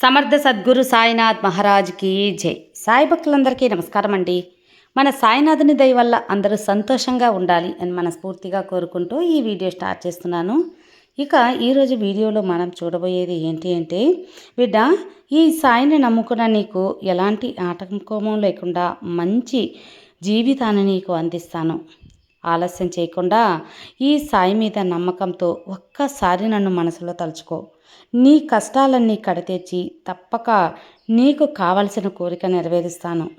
సమర్థ సద్గురు సాయినాథ్ మహారాజ్కి జై. సాయి భక్తులందరికీ నమస్కారం అండి. మన సాయినాథుని దయ వల్ల అందరూ సంతోషంగా ఉండాలి అని మనస్ఫూర్తిగా కోరుకుంటూ ఈ వీడియో స్టార్ట్ చేస్తున్నాను. ఇక ఈరోజు వీడియోలో మనం చూడబోయేది ఏంటి అంటే బిడ్డ ఈ సాయిని నమ్ముకున్న నీకు ఎలాంటి ఆటంకము లేకుండా మంచి జీవితాన్ని నీకు అందిస్తాను. ఆలస్యం చేయకుండా ఈ సాయి మీద నమ్మకంతో ఒక్కసారి నన్ను మనసులో తలుచుకో. నీ కష్టాలన్నీ కడతీర్చి తప్పక నీకు కావలసిన కోరిక నెరవేరుస్తాను.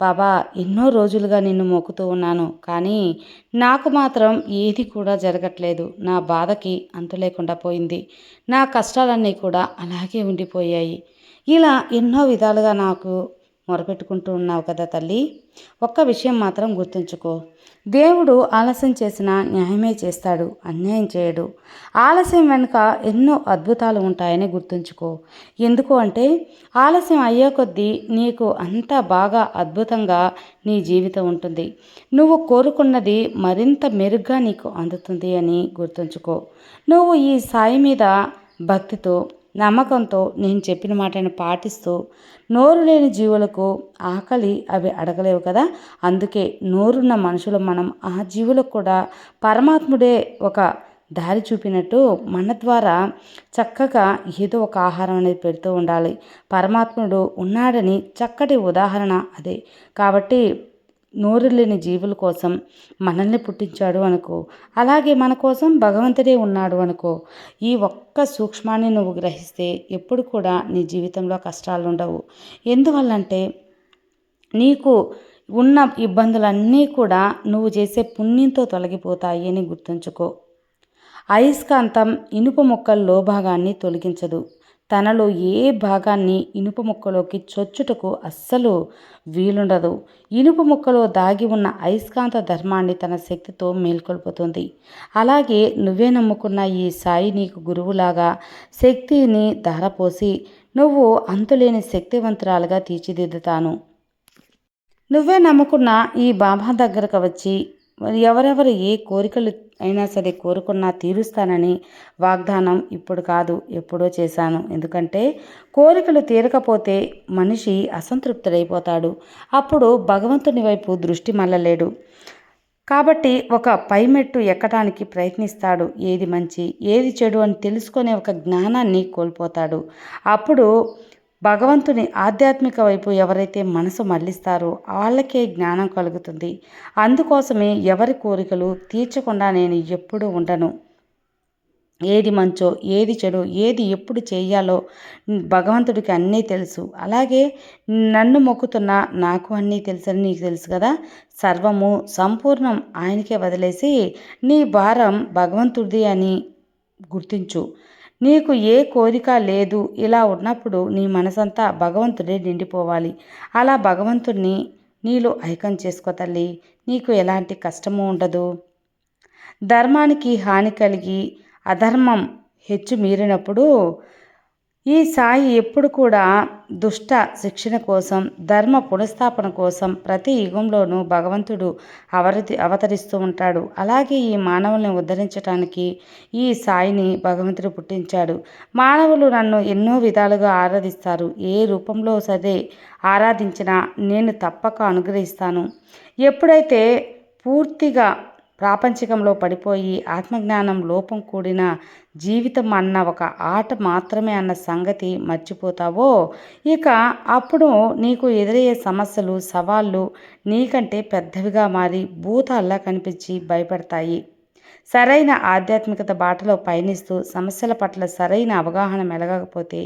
బాబా ఎన్నో రోజులుగా నిన్ను మొక్కుతూ ఉన్నాను కానీ నాకు మాత్రం ఏది కూడా జరగట్లేదు. నా బాధకి అంతు లేకుండా పోయింది. నా కష్టాలన్నీ కూడా అలాగే ఉండిపోయాయి. ఇలా ఎన్నో విధాలుగా నాకు మొరపెట్టుకుంటూ ఉన్నావు కదా తల్లి? ఒక్క విషయం మాత్రం గుర్తుంచుకో. దేవుడు ఆలస్యం చేసిన న్యాయమే చేస్తాడు అన్యాయం చేయడు. ఆలస్యం వెనుక ఎన్నో అద్భుతాలు ఉంటాయని గుర్తుంచుకో. ఎందుకు అంటే ఆలస్యం అయ్యే కొద్దీ నీకు అంత బాగా అద్భుతంగా నీ జీవితం ఉంటుంది. నువ్వు కోరుకున్నది మరింత మెరుగ్గా నీకు అందుతుంది అని గుర్తుంచుకో. నువ్వు ఈ సాయి మీద భక్తితో నమ్మకంతో నేను చెప్పిన మాటను పాటిస్తూ నోరు లేని జీవులకు ఆకలి అవి అడగలేవు కదా? అందుకే నోరున్న మనుషులు మనం ఆ జీవులకు కూడా పరమాత్ముడే ఒక దారి చూపినట్టు మన ద్వారా చక్కగా ఏదో ఒక ఆహారం అనేది పెడుతూ ఉండాలి. పరమాత్ముడు ఉన్నాడని చక్కటి ఉదాహరణ అదే. కాబట్టి నోరు లేని జీవుల కోసం మనల్ని పుట్టించాడు అనుకో. అలాగే మన కోసం భగవంతుడే ఉన్నాడు అనుకో. ఈ ఒక్క సూక్ష్మాన్ని నువ్వు గ్రహిస్తే ఎప్పుడు కూడా నీ జీవితంలో కష్టాలు ఉండవు ఎందువల్లంటే నీకు ఉన్న ఇబ్బందులన్నీ కూడా నువ్వు చేసే పుణ్యంతో తొలగిపోతాయి అని గుర్తుంచుకో. అయస్కాంతం ఇనుప మొక్కల లోభాగాన్ని తొలగించదు. తనలో ఏ భాగాన్ని ఇనుప ముక్కలోకి చొచ్చుటకు అస్సలు వీలుండదు. ఇనుప ముక్కలో దాగి ఉన్న అయస్కాంత ధర్మాన్ని తన శక్తితో మేల్కొల్పుతుంది. అలాగే నువ్వే నమ్ముకున్న ఈ సాయి నీకు గురువులాగా శక్తిని ధారపోసి నువ్వు అంతులేని శక్తివంతురాలుగా తీర్చిదిద్దుతాను. నువ్వే నమ్ముకున్న ఈ బాబా దగ్గరకు వచ్చి ఎవరెవరు ఏ కోరికలు అయినా సరే కోరుకున్నా తీరుస్తానని వాగ్దానం ఇప్పుడు కాదు ఎప్పుడో చేశాను. ఎందుకంటే కోరికలు తీరకపోతే మనిషి అసంతృప్తుడైపోతాడు. అప్పుడు భగవంతుని వైపు దృష్టి మళ్ళలేడు. కాబట్టి ఒక పైమెట్టు ఎక్కడానికి ప్రయత్నిస్తాడు. ఏది మంచి ఏది చెడు అని తెలుసుకునే ఒక జ్ఞానాన్ని కోల్పోతాడు. అప్పుడు భగవంతుని ఆధ్యాత్మిక వైపు ఎవరైతే మనసు మళ్ళిస్తారో వాళ్ళకే జ్ఞానం కలుగుతుంది. అందుకోసమే ఎవరి కోరికలు తీర్చకుండా నేను ఎప్పుడూ ఉండను. ఏది మంచో ఏది చెడు ఏది ఎప్పుడు చేయాలో భగవంతుడికి అన్నీ తెలుసు. అలాగే నన్ను మొక్కుతున్న నాకు అన్నీ తెలుసని నీకు తెలుసు కదా? సర్వము సంపూర్ణం ఆయనకే వదిలేసి నీ భారం భగవంతుడిది అని గుర్తించు. నీకు ఏ కోరిక లేదు. ఇలా ఉన్నప్పుడు నీ మనసంతా భగవంతుడే నిండిపోవాలి. అలా భగవంతుడిని నీలో ఐకం చేసుకో తల్లి. నీకు ఎలాంటి కష్టము ఉండదు. ధర్మానికి హాని కలిగి అధర్మం హెచ్చు మీరినప్పుడు ఈ సాయి ఎప్పుడు కూడా దుష్ట శిక్షణ కోసం ధర్మ పునఃస్థాపన కోసం ప్రతి యుగంలోనూ భగవంతుడు అవతరి అవతరిస్తూ ఉంటాడు. అలాగే ఈ మానవుల్ని ఉద్ధరించడానికి ఈ సాయిని భగవంతుడు పుట్టించాడు. మానవులు నన్ను ఎన్నో విధాలుగా ఆరాధిస్తారు. ఏ రూపంలో సరే ఆరాధించినా నేను తప్పక అనుగ్రహిస్తాను. ఎప్పుడైతే పూర్తిగా ప్రాపంచికంలో పడిపోయి ఆత్మజ్ఞానం లోపం కూడిన జీవితం అన్న ఒక ఆట మాత్రమే అన్న సంగతి మర్చిపోతావో? ఇక అప్పుడు నీకు ఎదురయ్యే సమస్యలు సవాళ్ళు నీకంటే పెద్దవిగా మారి భూతాల్లా కనిపించి భయపడతాయి. సరైన ఆధ్యాత్మికత బాటలో పయనిస్తూ సమస్యల పట్ల సరైన అవగాహన మెలగకపోతే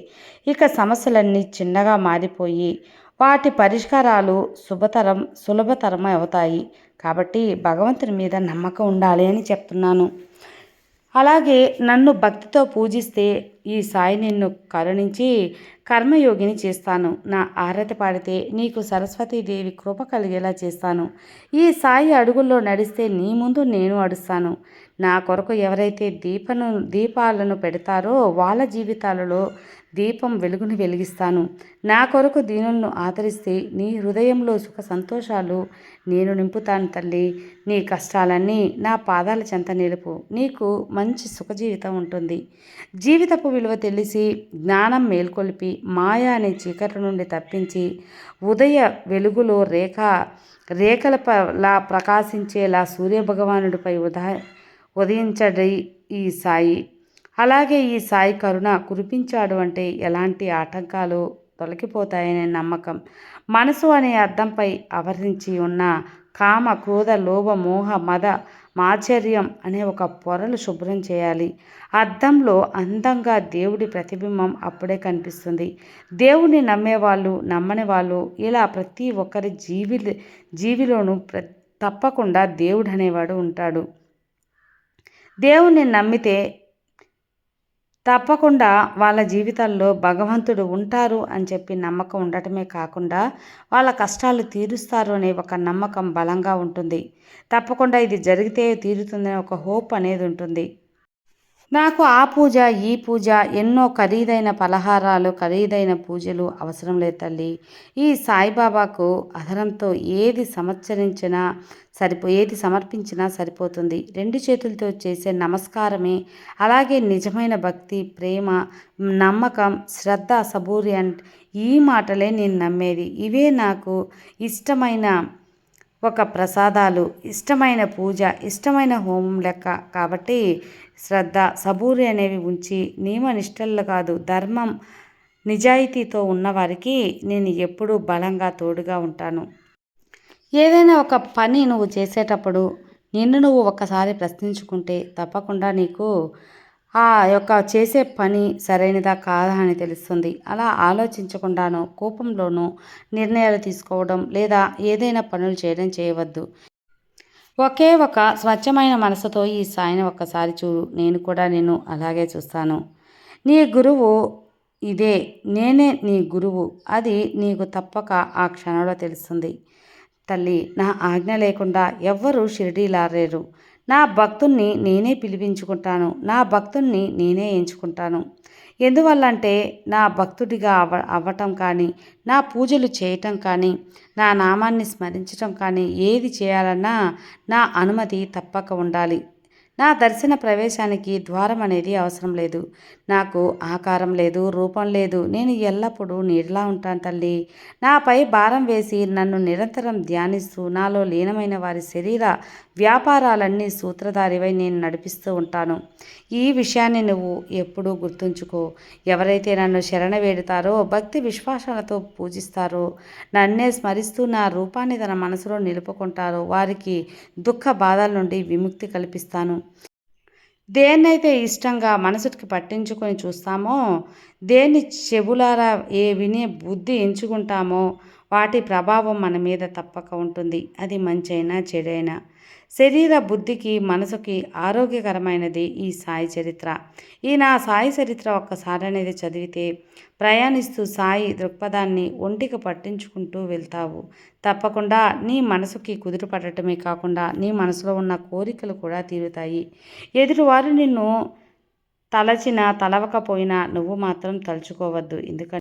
ఇక సమస్యలన్నీ చిన్నగా మారిపోయి వాటి పరిష్కారాలు శుభతరం సులభతరం అవుతాయి. కాబట్టి భగవంతుని మీద నమ్మకం ఉండాలి అని చెప్తున్నాను. అలాగే నన్ను భక్తితో పూజిస్తే ఈ సాయి నిన్ను కరుణించి కర్మయోగిని చేస్తాను. నా ఆరతి పాడితే నీకు సరస్వతీదేవి కృప కలిగేలా చేస్తాను. ఈ సాయి అడుగుల్లో నడిస్తే నీ ముందు నేను అడుస్తాను. నా కొరకు ఎవరైతే దీపను దీపాలను పెడతారో వాళ్ళ జీవితాలలో దీపం వెలుగుని వెలిగిస్తాను. నా కొరకు దీనులను ఆదరిస్తే నీ హృదయంలో సుఖ సంతోషాలు నేను నింపుతాను తల్లి. నీ కష్టాలన్నీ నా పాదాల చెంత నిలుపు. నీకు మంచి సుఖ జీవితం ఉంటుంది. జీవితపు విలువ తెలిసి జ్ఞానం మేల్కొల్పి మాయ అనే చీకటి నుండి తప్పించి ఉదయ వెలుగులో రేఖ రేఖలలా ప్రకాశించేలా సూర్యభగవానుడిపై ఉదా ఉదయించడి ఈ సాయి. అలాగే ఈ సాయి కరుణ కురిపించాడు అంటే ఎలాంటి ఆటంకాలు తొలగిపోతాయనే నమ్మకం. మనసు అనే అర్థంపై ఆవరించి ఉన్న కామ క్రోధ లోభ మోహ మద మాచర్యం అనే ఒక పొరలు శుభ్రం చేయాలి. అద్దంలో అందంగా దేవుడి ప్రతిబింబం అప్పుడే కనిపిస్తుంది. దేవుడిని నమ్మేవాళ్ళు నమ్మని వాళ్ళు ఇలా ప్రతి ఒక్కరి జీవి జీవిలోనూ ప్ర తప్పకుండా దేవుడు అనేవాడు ఉంటాడు. దేవుణ్ణి నమ్మితే తప్పకుండా వాళ్ళ జీవితాల్లో భగవంతుడు ఉంటారు అని చెప్పి నమ్మకం ఉండటమే కాకుండా వాళ్ళ కష్టాలు తీరుస్తారు అనే ఒక నమ్మకం బలంగా ఉంటుంది. తప్పకుండా ఇది జరిగితే తీరుతుందనే ఒక హోప్ అనేది ఉంటుంది. నాకు ఆ పూజ ఈ పూజ ఎన్నో ఖరీదైన పలహారాలు ఖరీదైన పూజలు అవసరం లేదు తల్లి. ఈ సాయిబాబాకు అధరంతో ఏది సంవత్సరించినా సరిపో ఏది సమర్పించినా సరిపోతుంది. రెండు చేతులతో చేసే నమస్కారమే. అలాగే నిజమైన భక్తి ప్రేమ నమ్మకం శ్రద్ధ సబూరి ఈ మాటలే నేను నమ్మేది. ఇవే నాకు ఇష్టమైన ఒక ప్రసాదాలు ఇష్టమైన పూజ ఇష్టమైన హోమం లెక్క. కాబట్టి శ్రద్ధ సబూరి అనేవి ఉంచి నియమనిష్టలు కాదు ధర్మం నిజాయితీతో ఉన్నవారికి నేను ఎప్పుడూ బలంగా తోడుగా ఉంటాను. ఏదైనా ఒక పని నువ్వు చేసేటప్పుడు నిన్ను నువ్వు ఒకసారి ప్రశ్నించుకుంటే తప్పకుండా నీకు ఆ యొక్క చేసే పని సరైనదా కాదా అని తెలుస్తుంది. అలా ఆలోచించకుండానో కోపంలోనూ నిర్ణయాలు తీసుకోవడం లేదా ఏదైనా పనులు చేయడం చేయవద్దు. ఒకే ఒక స్వచ్ఛమైన మనసుతో ఈ సాయిని ఒక్కసారి చూడు. నేను కూడా నేను అలాగే చూస్తాను. నీ గురువు ఇదే. నేనే నీ గురువు. అది నీకు తప్పక ఆ క్షణంలో తెలుస్తుంది. తల్లి నా ఆజ్ఞ లేకుండా ఎవ్వరూ షిరిడీలారేరు. నా భక్తుణ్ణి నేనే పిలిపించుకుంటాను. నా భక్తుణ్ణి నేనే ఎంచుకుంటాను. ఎందువల్లంటే నా భక్తుడిగా అవ అవ్వటం కానీ నా పూజలు చేయటం కానీ నా నామాన్ని స్మరించటం కానీ ఏది చేయాలన్నా నా అనుమతి తప్పక ఉండాలి. నా దర్శన ప్రవేశానికి ద్వారం అనేది అవసరం లేదు. నాకు ఆకారం లేదు రూపం లేదు. నేను ఎల్లప్పుడూ నీడలా ఉంటాను తల్లి. నాపై భారం వేసి నన్ను నిరంతరం ధ్యానిస్తూ నాలో లీనమైన వారి శరీర వ్యాపారాలన్నీ సూత్రధారివై నేను నడిపిస్తూ ఉంటాను. ఈ విషయాన్ని నువ్వు ఎప్పుడూ గుర్తుంచుకో. ఎవరైతే నన్ను శరణ వేడుతారో భక్తి విశ్వాసాలతో పూజిస్తారో నన్నే స్మరిస్తూ నా రూపాన్ని తన మనసులో నిలుపుకుంటారో వారికి దుఃఖ బాధల నుండి విముక్తి కల్పిస్తాను. దేన్నైతే ఇష్టంగా మనసుకి పట్టించుకొని చూస్తామో దేన్ని చెవులారా ఏ వినే బుద్ధి ఎంచుకుంటామో వాటి ప్రభావం మన మీద తప్పక ఉంటుంది. అది మంచైనా చెడైనా. శరీర బుద్ధికి మనసుకి ఆరోగ్యకరమైనది ఈ సాయి చరిత్ర. ఈ నా సాయి చరిత్ర ఒక్కసారి అనేది చదివితే ప్రయాణిస్తూ సాయి దృక్పథాన్ని ఒంటికి పట్టించుకుంటూ వెళ్తావు. తప్పకుండా నీ మనసుకి కుదురు పడటమే కాకుండా నీ మనసులో ఉన్న కోరికలు కూడా తీరుతాయి. ఎదుటివారు నిన్ను తలచిన తలవకపోయినా నువ్వు మాత్రం తలుచుకోవద్దు. ఎందుకంటే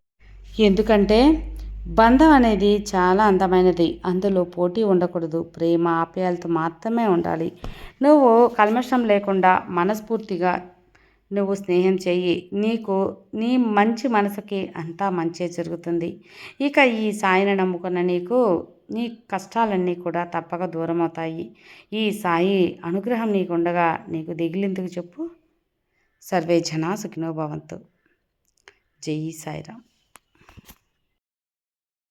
ఎందుకంటే బంధం అనేది చాలా అందమైనది. అందులో పోటీ ఉండకూడదు. ప్రేమ ఆప్యాయలతో మాత్రమే ఉండాలి. నువ్వు కల్మషం లేకుండా మనస్ఫూర్తిగా నువ్వు స్నేహం చెయ్యి. నీకు నీ మంచి మనసుకి అంతా మంచే జరుగుతుంది. ఇక ఈ సాయిని నమ్ముకున్న నీకు నీ కష్టాలన్నీ కూడా తప్పక దూరం అవుతాయి ఈ సాయి అనుగ్రహం నీకు ఉండగా నీకు దిగిలిందుకు చెప్పు? సర్వే జనా సుఖినోభవంతు జై సాయిరామ్.